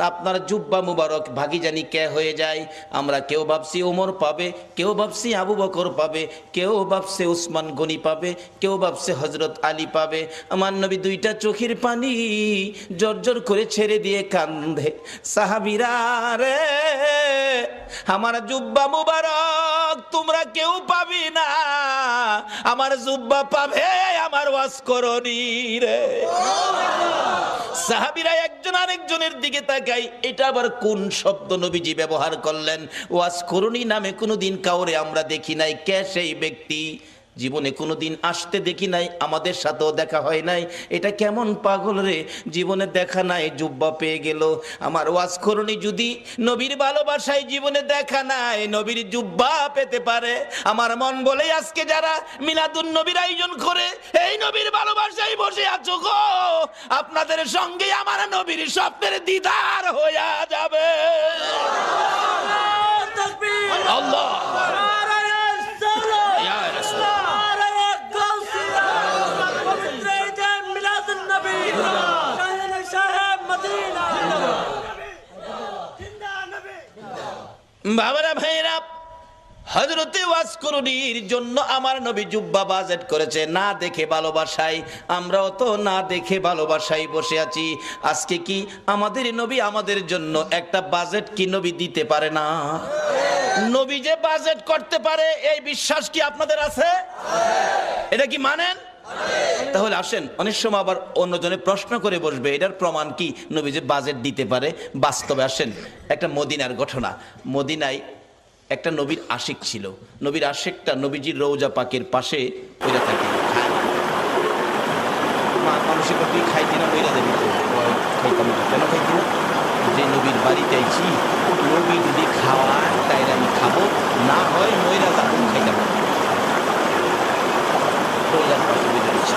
আপনার জুব্বা মুবারক ভাগি জানি কে হয়ে যায়? আমরা কেউ ভাবছি ওমর পাবে, কেউ ভাবছি আবু বকর পাবে, কেউ ভাবছে উসমান গনি পাবে, কেউ ভাবছে হজরত আলী পাবে। আমার নবী দুইটা চোখের পানি জর্জর করে ছেড়ে দিয়ে কান্দে। সাহাবিরা রে, আমার জুব্বা মুবারক তোমরা কেউ পাবি না। আমার জুব্বা পাবে, আমার ওয়াজ করনি রে। সাহাবিরা একজন আরেকজনের দিকে তাকাই, এটা আবার কোন শব্দ নবীজি ব্যবহার করলেন? ওয়াজ করুনি নামে কোনোদিন কাউরে আমরা দেখি নাই, কে সেই ব্যক্তি? জীবনে কোনোদিন আসতে দেখি নাই, আমাদের সাথেও দেখা হয় নাই। এটা কেমন পাগল রে? জীবনে দেখা নাই, জুব্বা পেয়ে গেল। আমার ওয়াজ যদি নবীর ভালোবাসায় জীবনে দেখা নাই, নবীর জুব্বা পেতে পারে। আমার মন বলে আজকে যারা মিলাদুন নবীর আয়োজন করে, এই নবীর ভালোবাসায় বসে আছো গো। আপনাদের সঙ্গে আমার নবীর স্বপ্নের দিদার হইয়া যাবে। বাবারা ভাইরা হজরতে ওয়াজ করুনির জন্য আমার নবী বাজেট করেছে, না দেখে না দেখে বসে আছি। আজকে কি আমাদের নবী আমাদের জন্য একটা বাজেট কি নবী দিতে পারে না? নবী যে বাজেট করতে পারে, এই বিশ্বাস কি আপনাদের আছে? এটা কি মানেন? তাহলে আসেন, অনেক সময় আবার অন্যজনে প্রশ্ন করে বসবে, এটার প্রমাণ কি? নবী যে বাজেট দিতে পারে, বাস্তবে আসেন, একটা মদিনার ঘটনা। মদিনায় একটা নবীর আশিক ছিল। নবীর আশিকটা নবীজির রৌজা পাকের পাশে ওইরা থাকে। মানুষের না খাইতাম কেন যে নবীর নবী যদি খাওয়ায় তাই আমি খাব, না হয় ময়রা যাব খাইতাম না। রোজার পাশে বইরা রয়েছে।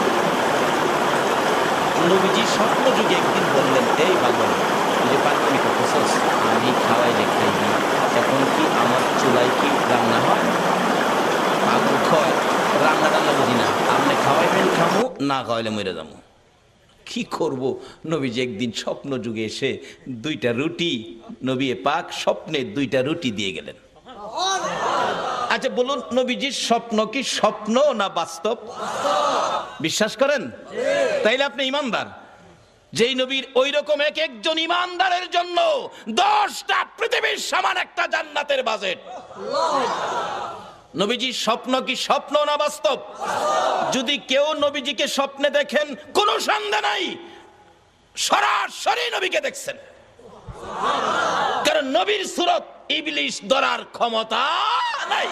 নবীজি স্বপ্ন যুগে একদিন বললেন, এই তুই যে পাগলামি করতেছস, আমি খাওয়াইলে খাইবি, এখন কি আমার চুলাই কি রান্না হয়? পাগল খয় রান্না টান্না বুঝি না, আপনি খাওয়াইবেন খামু, না খাওয়াইলে মরে যাব কি করব? নবীজি একদিন স্বপ্ন যুগে এসে দুইটা রুটি, নবী পাক স্বপ্নে দুইটা রুটি দিয়ে গেলেন। আচ্ছা বলুন, নবীজির স্বপ্ন কি স্বপ্ন না বাস্তব? বিশ্বাস করেন? তাইলে আপনি ইমানদার। যেই নবীর ওই রকম এক একজন ইমানদারের জন্য দশটা পৃথিবীর সমান একটা জান্নাতের বাজেট। নবীজির স্বপ্ন কি স্বপ্ন না বাস্তব? যদি কেউ নবীজিকে স্বপ্নে দেখেন, কোনো সন্দেহ নাই। সরাসরি নবীকে দেখছেন। কারণ নবীর সুরত ইবলিশ ধরার ক্ষমতা নাই।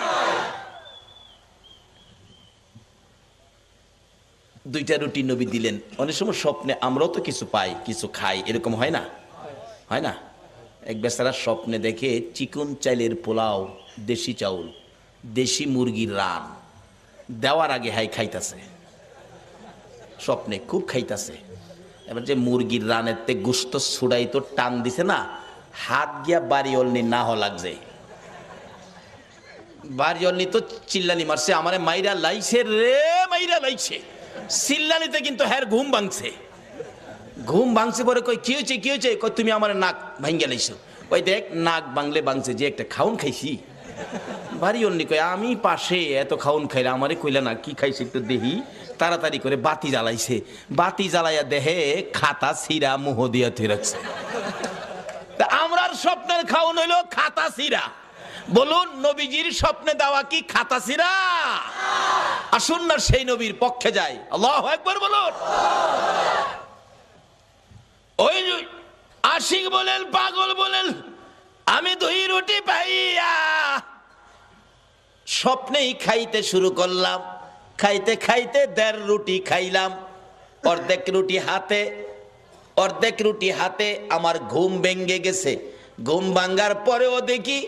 দুইটা রুটি নবী দিলেন। অনেক সময় স্বপ্নে আমরাও তো কিছু পাই, কিছু খাই, এরকম হয় না? হয় না? এক বেচারা স্বপ্নে দেখে চিকন চাইলের পোলাও, দেশি চাউল, দেশি মুরগির রান, দেওয়ার আগে হাই খাইতাছে। স্বপ্নে খুব খাইতাছে। এবার যে মুরগির রানের তে গুস্ত ছুড়াই তো টান দিছে না, হাত গিয়া বাড়ি অলনি না হ লাগছে। বাড়ি অলনি তো চিল্লানি মারছে, আমারে মাইরা লাইছে রে, মাইরা লাইছে। চিল্লানিতে কিন্তু হ্যার ঘুম ভাঙছে। ঘুম ভাঙছে পরে কই কি হয়েছে কি হয়েছে কই তুমি আমার নাক ভাঙ্গা লাইছো। কই দেখ, নাক বাংলে ভাঙছে, যে একটা খাউন খাইছি। বাড়ি অন্যি কই আমি পাশে এত খাউন খাইলে আমারে কইলা না, কি খাইছি একটু দেহি তাড়াতাড়ি করে বাতি জ্বালাইছে। বাতি জ্বালাইয়া দেহে খাতা সিরা মুহ দিয়া রাখছে। আমরার স্বপ্নের খাউন হইল খাতা সিরা। বলুন, নবীজির স্বপ্নে দেওয়া কি খাতা সিরা? আসুন না সেই নবীর পক্ষে যাই আল্লাহ একবার বলুন। ওই আশিক বলেন, পাগল বলেন, আমি দুই রুটি পাইয়া স্বপ্নেই খাইতে শুরু করলাম। খাইতে খাইতে দেড় রুটি খাইলাম। অর্ধেক রুটি হাতে, অর্ধেক রুটি হাতে আমার ঘুম ভেঙ্গে গেছে। ঘুম ভাঙ্গার পরেও দেখি